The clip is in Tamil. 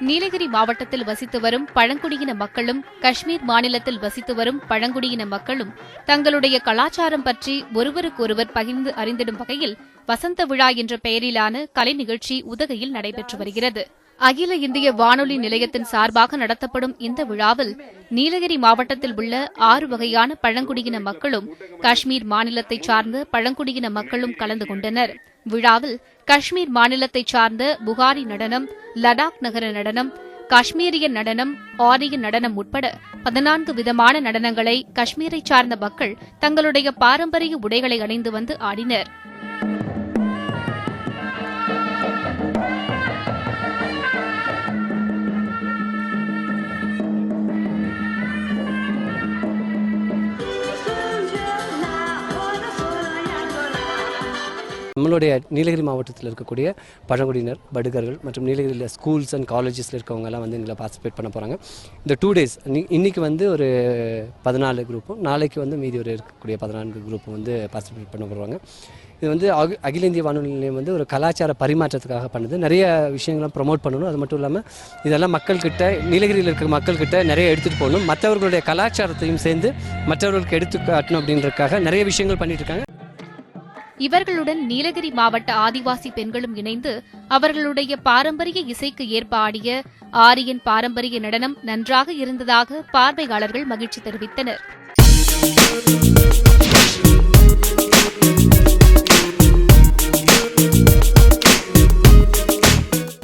நீலகிரி மாவட்டத்தில் வசித்து வரும் பழங்குடியின மக்களும் காஷ்மீர் மாநிலத்தில் வசித்து வரும் பழங்குடியின மக்களும் தங்களுடைய கலாச்சாரம் பற்றி ஒருவருக்கொருவர் பகிர்ந்து அறிந்திடும் வகையில் வசந்த விழா என்ற பெயரிலான கலை நிகழ்ச்சி உதகையில் நடைபெற்று வருகிறது. அகில இந்திய வானொலி நிலையத்தின் சார்பாக நடத்தப்படும் இந்த விழாவில் நீலகிரி மாவட்டத்தில் உள்ள ஆறு வகையான பழங்குடியின மக்களும் காஷ்மீர் மாநிலத்தைச் சார்ந்த பழங்குடியின மக்களும் கலந்து கொண்டனர். விழாவில் காஷ்மீர் மாநிலத்தைச் சார்ந்த புகாரி நடனம் லடாக் நகர நடனம் காஷ்மீரிய நடனம் ஆரிய நடனம் உட்பட பதினான்கு விதமான நடனங்களை காஷ்மீரைச் சார்ந்த மக்கள் தங்களுடைய பாரம்பரிய உடைகளை அணிந்து வந்து ஆடினர். நம்மளுடைய நீலகிரி மாவட்டத்தில் இருக்கக்கூடிய பழங்குடியினர் படுகர்கள் மற்றும் நீலகிரியில் ஸ்கூல்ஸ் அண்ட் காலேஜஸில் இருக்கவங்க எல்லாம் வந்து இதில் பார்ட்டிசிபேட் பண்ண போகிறாங்க இந்த டூ டேஸ் இன்னைக்கு வந்து ஒரு பதினாலு குரூப்பும் நாளைக்கு வந்து மீதி ஒரு இருக்கக்கூடிய பதினான்கு குரூப்பும் வந்து பார்ட்டிசிபேட் பண்ண போகிறாங்க இது வந்து அகில இந்திய வானொலி நிலையம் வந்து ஒரு கலாச்சார பரிமாற்றத்துக்காக பண்ணுது. நிறைய விஷயங்களை ப்ரொமோட் பண்ணணும். அது மட்டும் இல்லாமல் இதெல்லாம் மக்கள்கிட்ட நீலகிரியில் இருக்கிற மக்கள்கிட்ட நிறைய எடுத்துகிட்டு போகணும். மற்றவர்களுடைய கலாச்சாரத்தையும் சேர்ந்து மற்றவர்களுக்கு எடுத்து காட்டணும் அப்படின்றதுக்காக நிறைய விஷயங்கள் பண்ணிட்டு இருக்காங்க. இவர்களுடன் நீலகிரி மாவட்ட ஆதிவாசி பெண்களும் இணைந்து அவர்களுடைய பாரம்பரிய இசைக்கு ஏற்ப ஆடிய ஆரியன் பாரம்பரிய நடனம் நன்றாக இருந்ததாக பார்வையாளர்கள் மகிழ்ச்சி தெரிவித்தனர்.